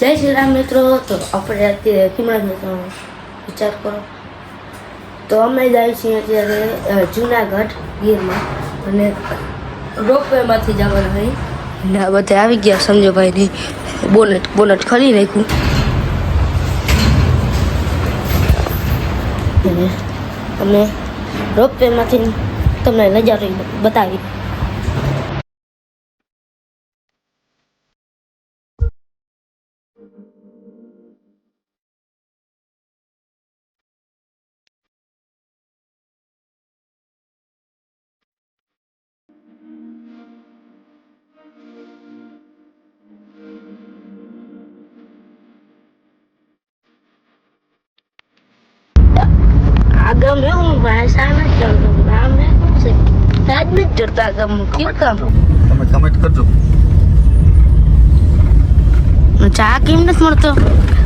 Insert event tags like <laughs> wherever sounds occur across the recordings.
જય શ્રી રામ મિત્રો. તો આપણે અત્યારે કિમણા મિત્રોનો વિચાર કરો. તો અમે જાય છીએ અત્યારે જુનાગઢ ગીરમાં. અને રોપવેમાંથી જવાના હોય. અને આ બધા આવી ગયા સંજયભાઈની બોનટ બોનટ ખરી નાખ્યું. અને રોપવેમાંથી તમને નજારો બતાવી એવું છે રાજ નથી જોતા ગામ કેવું કામ તમે કમેન્ટ કરજો ચા કેમ નથી મળતો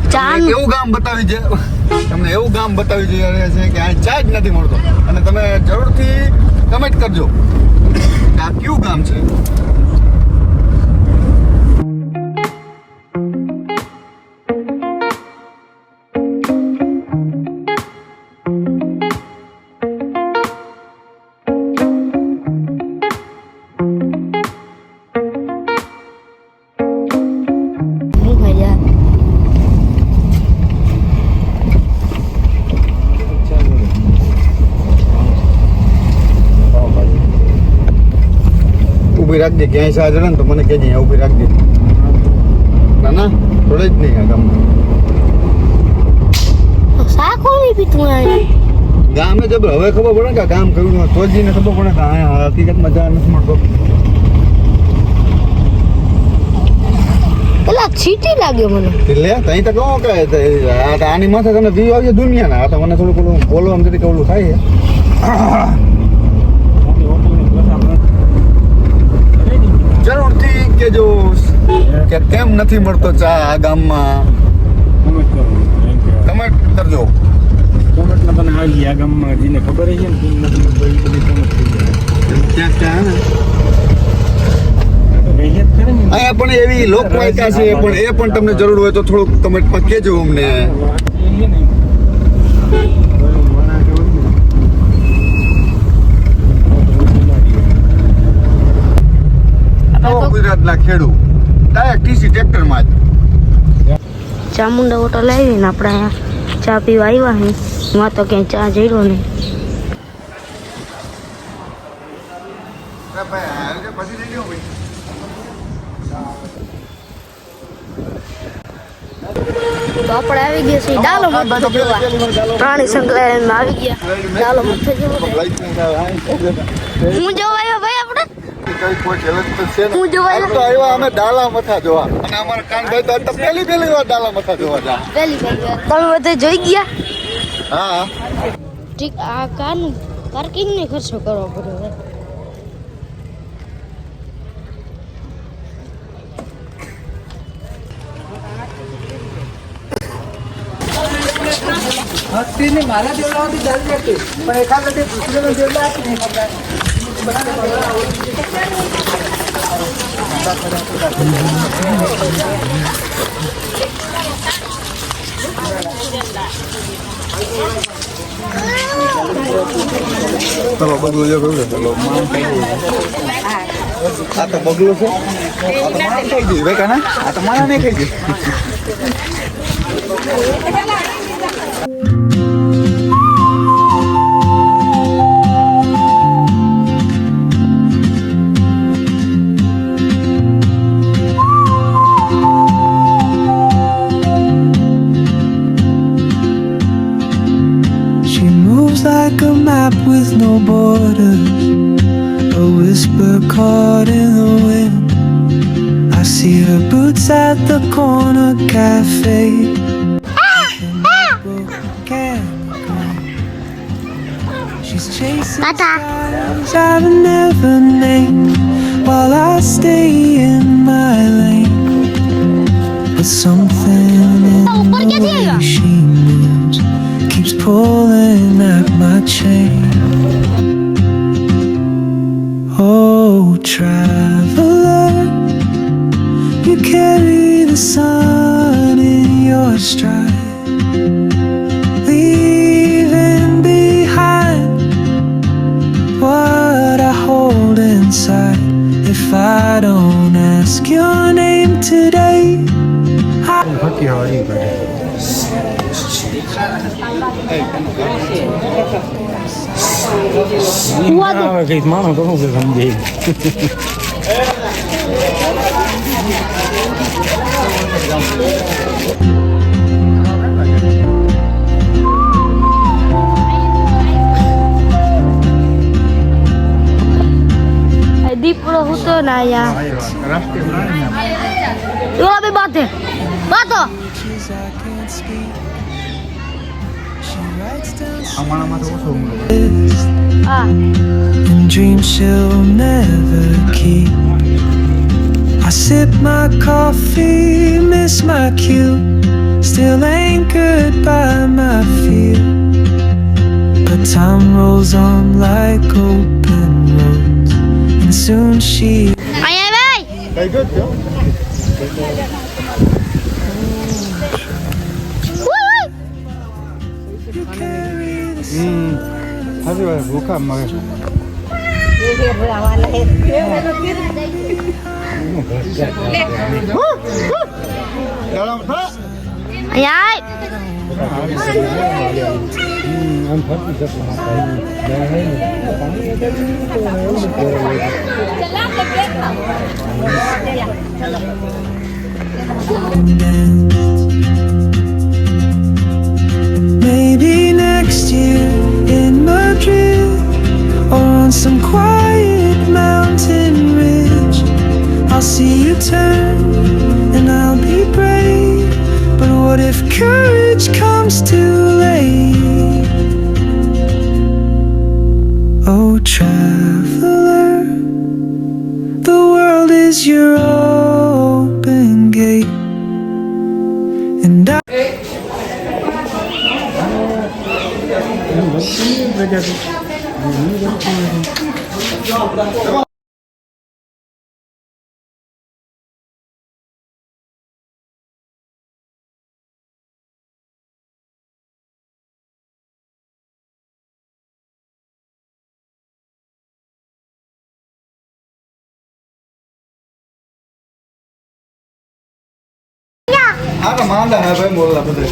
ચા એવું ગામ બતાવી છે તમને એવું ગામ બતાવી છે છે કે આ ચા જ નથી મળતો અને તમે જરૂરથી કમેન્ટ કરજો આ કયું ગામ છે ઊભી રાખજે ક્યાંય સા ને તો મને કહેજે ઊભી રાખજે ના ના થોડે જ નહીં આ ગામમાં. આ ગામે જબર હવે ખબર પડે કે આ કર્યું તો તોજીને ખબર પડે કે અહીંયા હકીકતમાં જા નથી મળતો. પેલા છીટી લાગે મને. એટલે તઈ તો કહો કે આ તો આની માથે તમે વ્યૂ આવ્યો દુનિયાના. આ તો મને થોડું ઓલું બોલો આમ તરીકે કવલું થાય જરૂરથી કેજો કે કેમ નથી મળતો ચા આ ગામમાં? કમેન્ટ કરજો. ક્યાં ક્યાં અહીંયા પણ એવી લોકવાયકા છે પણ એ પણ તમને જરૂર હોય તો થોડુંક કમેન્ટમાં કહેજો અમને નવો ગુજરાતના ખેડૂત. ડાયરેક્ટ ટીસી ટ્રેક્ટરમાં જ. ચામુંડા હોટલ આવીને આપણે અહીંયા ચા પીવા આવ્યા હે. હું તો ક્યાંય ચા જઈડો નહીં. તો આપણે આવી ગયા છીએ ડાલો મથો જોવા. પ્રાણી સંગ્રહાલયમાં આવી ગયા. ડાલો મથો જોવા. હું જોવા આવ્યો ભાઈ આપણે હું જોવા તો આવ્યા અમે ડાલા મથા જોવા. અને અમારા કાનભાઈ તો અત્યારે પહેલી પહેલી વાર ડાલા મથા જોવા જા પહેલી પહેલી વાર. તમે બધા જોઈ ગયા? હા. ઠીક આ કારનું પાર્કિંગ ને ખર્ચો કરવો પડ્યો હસ્તીને મારા દેવડાઓથી દર વ્યક્તિ પણ એકાદ દુસરે દેવડા આપી નહીં ખબર ચલો બગલું જો કહ્યું ચલો આ તો બગલું છે આ તો માણસ ખાઈ ગયું ભાઈ કાના no borders, a whisper caught in the wind. I see her boots at the corner cafe. She's chasing stars I've never named while I stay in my lane. But something in the way she moves keeps pulling at my chain. I આવે તો સમજે દીપડો હતો ને અહીંયા રાષ્ટ્રીય એવા બાતે বাতো আমার আমার তো সঙ্গ dreams she'll never keep. I sip my coffee, miss my cue. Still ain't by my fear But time rolls on like open roads. And soon she I am good, yeah. ગયો થયો? carry the હમ સાચી વાત ભૂખા મરે ગરમ થા. અહીંયા આય. આમ ફરતી જતું dance. Maybe next year in Madrid or on some quiet mountain ridge, I'll see you turn and I'll be brave. But what if courage comes too late? આ તો માંદા હે ભાઈ મોરલા બધે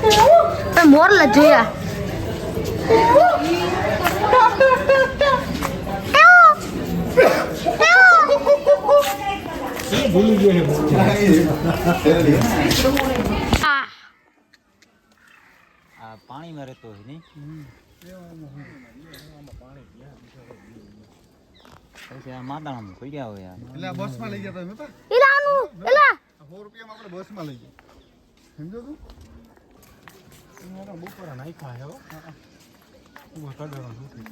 પણ જોયા. ગયો આ આ પાણીમાં રહેતો હોય નહીં? પછી આ માતાણામાં પડ્યા હોય આ. એટલે બસમાં લઈ ગયા તમે રૂપિયામાં આપણે બસમાં લઈ ગયા. સમજો તું? બપોરા નાખ્યા હે હો ઊભો તગારો નથી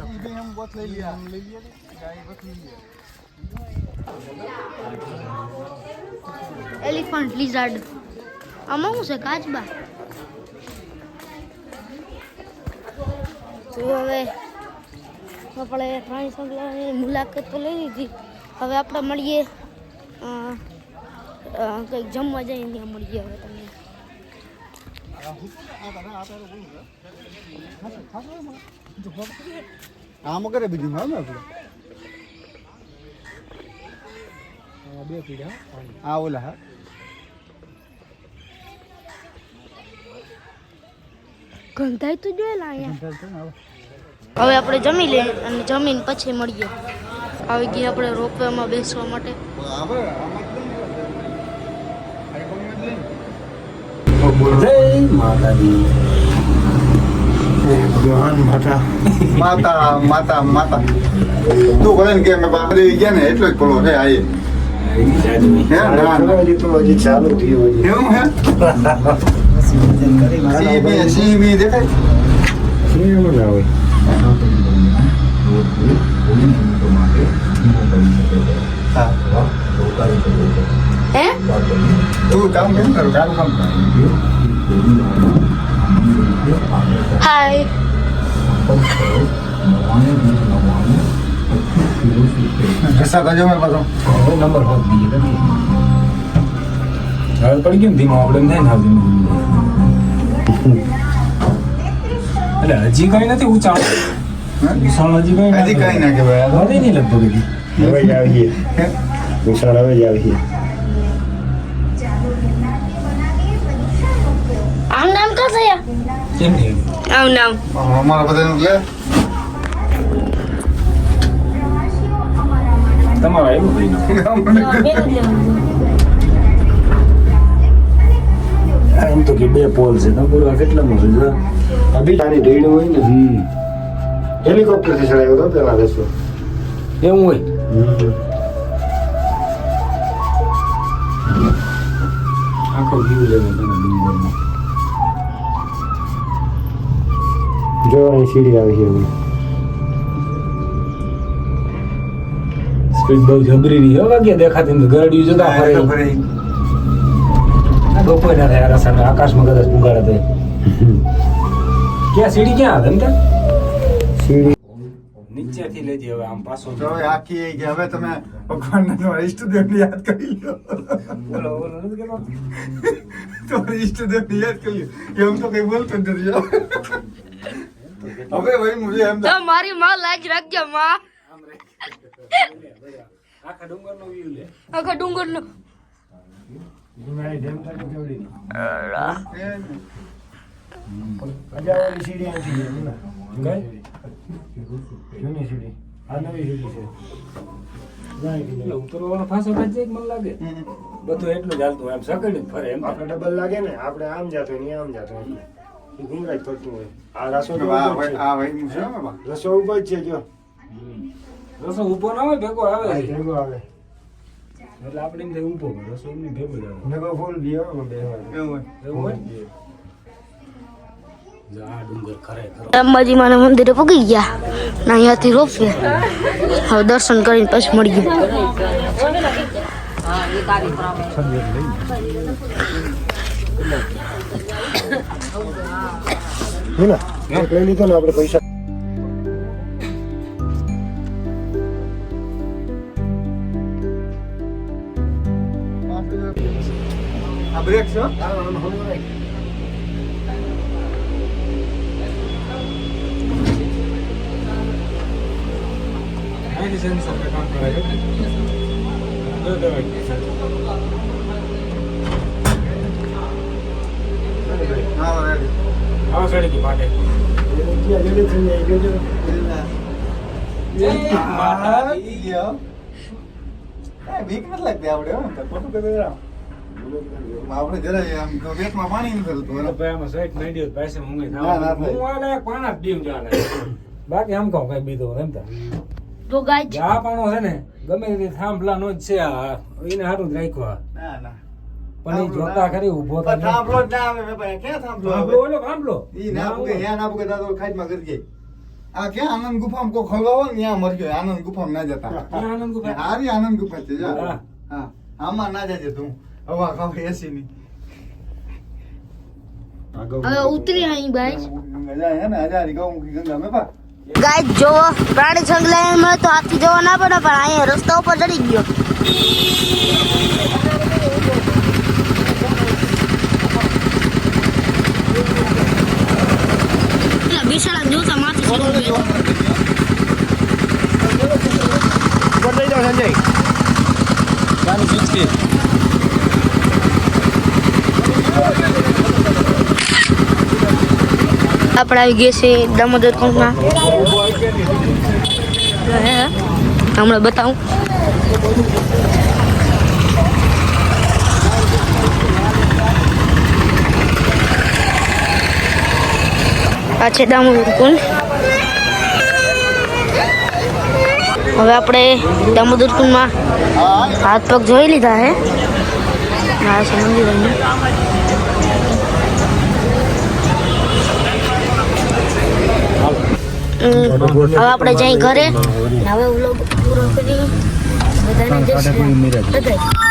ઈ બે એમ બસ લઈ લીયા આમ લઈ લીયા ને. ગાય બસ લઈ લીયા એલિફન્ટ લિઝાર્ડ આમાં શું છે કાચબા તો હવે આપણે પ્રાણી સંગ્રહાલયની મુલાકાત તો લઈ લીધી હવે આપણે મળીએ. કંઈક જમવા જઈએ ત્યાં મળીએ હવે તમને. આમ કરે બીજું હા આપણે બે પીડા આ ઓલા હા. ગંધાઈ તો જોયેલા અહીંયા. હવે આપણે જમી લઈએ અને જમીન પછી મળીએ. આવી ગઈ આપણે રોપવેમાં બેસવા માટે. ભગવાન માતા માતા માતા. માતા તું ભલે ને કે મેં બાપરે ગયા ને એટલો જ પડો છે. ચાલુ થયું એવું હે? <laughs> સિંહ બી સિંહ બી દેખાય કેવું ના હોય હા. હે? તું કામ કેમ કરું? કામ કામ કર. હાય. પૈસા કરજો મેં પાછો. નંબર હોત બીજે નથી હવે પડી ગયું ને ધીમો આપણે થાય ને ધીમું. એટલે હજી કઈ નથી ઊંચાણ. વિશાળ હજી કઈ હજી કઈ ના કહેવાય. નહીં લગભગ હજી. હવે જ આવીએ. વિશાળ હવે જ આવીએ. આમ નામ કા થયા? કેમ નહીં? આમ નામ. અમારા બધાનું લે તમારો આવ્યો ભાઈ એમ તો કે બે પોલ છે. તમારું પૂરા કેટલામાં છે? આ બી તારી દોડ્યું હોય ને. હમ. હેલિકોપ્ટરથી ચડાવ્યો હતો પેલા રસ્તો એવું હોય આખો વ્યૂ લેવો તમે ડુંગરનો જો અહીં સીડી આવી છે હવે. સ્પીડ બહુ જબરી રહી હો વાગ્યા દેખાતી ગરડિયું જોતા ફરે ફરી. આ ડોકોય ના થાય આ રસાને આકાશમાં કદાચ પુગાડે થાય ક્યાં સીડી ક્યાં આવે સીડી નીચેથી લેજે હવે આમ પાછો. તો હવે આખી એ કે હવે તમે ભગવાનના તમારા ઈષ્ટદેવને યાદ કરી લો. બોલો બોલો નથી કહેતો? તમારા ઈષ્ટદેવને યાદ કરી લો. એમ તો કઈ બોલતો જ નથી. હવે ભાઈ મુજે એમ તો મારી માં લાજ રાખજો માં. આખા ડુંગરનો વ્યૂ લે. આખા ડુંગર નો અજાવાની સીડી અહીંથી છે, જુના. જૂની સીડી. આ નવી સીડી છે. ઉતરવાનો ફાંસો કાઢી મને લાગે? બધું એટલું જ હાલતું હોય. આમ સકડ્યું ફરે એમ આપણે ડબલ લાગે ને આપણે આમ જાતો હોય ને આમ જાતો એટલે. કરતું હોય. આ રસો રસો ઊભો જ છે જો. રસો ઊભો ના હોય ભેગો આવે ભેગો આવે. એટલે આપણે એમ થાય ઊભો રસો એમની ભેગો જ આવે. નગો ફૂલ બી આવે બે હોય. એવું હોય. અંબાજી માના મંદિરે પગી ગયા. ના અહીંયાથી રોપવે હવે દર્શન કરીને પછી મળી ગયું આપણે પૈસા જ્યાં જલ્દી થઈ જાય એ જોજો. આ ગયો. એ બીક નથી લાગતી આપણે હો. તો ખોટું કહી દેવાનું. આપણે જરાય આમ તો પેટમાં પાણી નથી થતું તો ભાઈ આમાં સાઈડ નાઈ દો પાસે ઊંઘી ના, ના થાવ થાય. હું આને પાણા જ પીવું જાણે બાકી આમ કહું કઈ બીધું એમ તા તો ગાય આ પાણો છે ને ગમે તે થાંભલા નો જ છે આ. એને હારું જ રાખ્યો ના ના. પણ એ જોતા ખરી ઊભો તો થાંભલો જ ના આવે ભાઈ ક્યાં થાંભલો આવે? થાંભલો ઓલો થાંભલો? ઈ ના પૂગે યા ના પૂગે દાદો ખાઈટમાં કરી ગઈ આ કે આનંદ ગુફામાં કો ખોલવા હોય ને ત્યાં મરી ગયો. આનંદ ગુફામાં ના જતા. આનંદ ગુફા? હારી આનંદ ગુફા છે જા. હા. હા. આમાં ના જજે તું. હવા ખાવ એસી ની હવે ઉતરી અહીં ભાઈ મજા હે ને હજારી ગૌમુખી ગંગા મેં પા ગાય જોવો પ્રાણી સંગ્રહાલયમાં તો હાથી જવા ના પડે પણ અહીંયા રસ્તા ઉપર ચડી ગયો. બિસાડા જોતા માથું ચડી ગયું આપણે આવી ગયા છે દામોદર કુંડમાં હમણાં બતાવું. આ છે દામોદર કુંડ. હવે આપણે દામોદર કુંડમાં હાથ પગ જોઈ લીધા હે. આ છે મંદિર અહીંનું. હમ, હવે આપણે જઈ ઘરે. હવે પૂરો કરી બધાને જય શ્રી.